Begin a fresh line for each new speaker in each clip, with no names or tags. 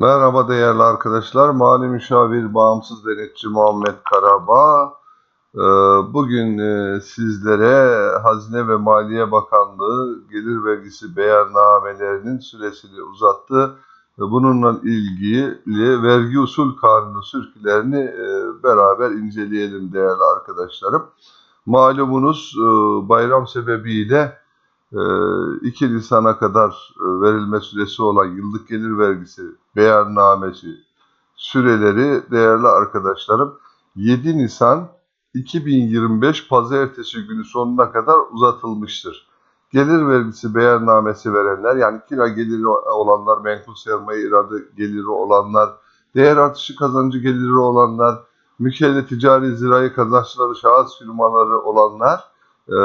Merhaba değerli arkadaşlar. Mali Müşavir Bağımsız Denetçi Muhammed Karabağ. Ee, Bugün e, sizlere Hazine ve Maliye Bakanlığı gelir vergisi beyannamelerinin süresini uzattı. Bununla ilgili vergi usul kanunu sürkülerini e, beraber inceleyelim değerli arkadaşlarım. Malumunuz e, bayram sebebiyle 2 Nisan'a kadar e, verilme süresi olan yıllık gelir vergisi beyannamesi süreleri değerli arkadaşlarım 7 Nisan 2025 pazartesi günü sonuna kadar uzatılmıştır. Gelir vergisi beyannamesi verenler yani kira geliri olanlar, menkul sermaye iradı geliri olanlar, değer artışı kazancı geliri olanlar, mükellef ticari zirai kazançları şahıs firmaları olanlar e,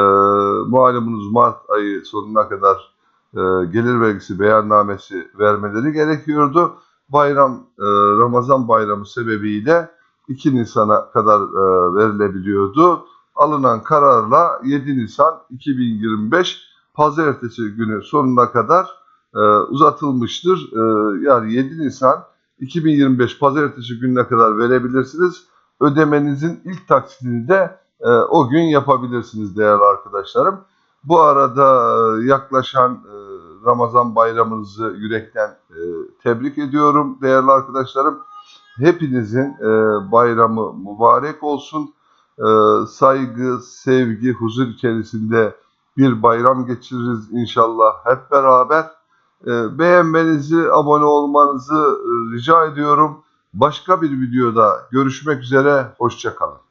malumunuz Mart ayı sonuna kadar e, gelir vergisi beyannamesi vermeleri gerekiyordu. Bayram, e, Ramazan bayramı sebebiyle 2 Nisan'a kadar e, verilebiliyordu. Alınan kararla 7 Nisan 2025 pazartesi günü sonuna kadar e, uzatılmıştır. E, yani 7 Nisan 2025 pazartesi gününe kadar verebilirsiniz. Ödemenizin ilk taksitini de e, o gün yapabilirsiniz değerli arkadaşlarım. Bu arada e, yaklaşan e, Ramazan bayramınızı yürekten e, tebrik ediyorum değerli arkadaşlarım. Hepinizin e, bayramı mübarek olsun. E, saygı, sevgi, huzur içerisinde bir bayram geçiririz inşallah hep beraber. E, beğenmenizi, abone olmanızı e, rica ediyorum. Başka bir videoda görüşmek üzere, hoşçakalın.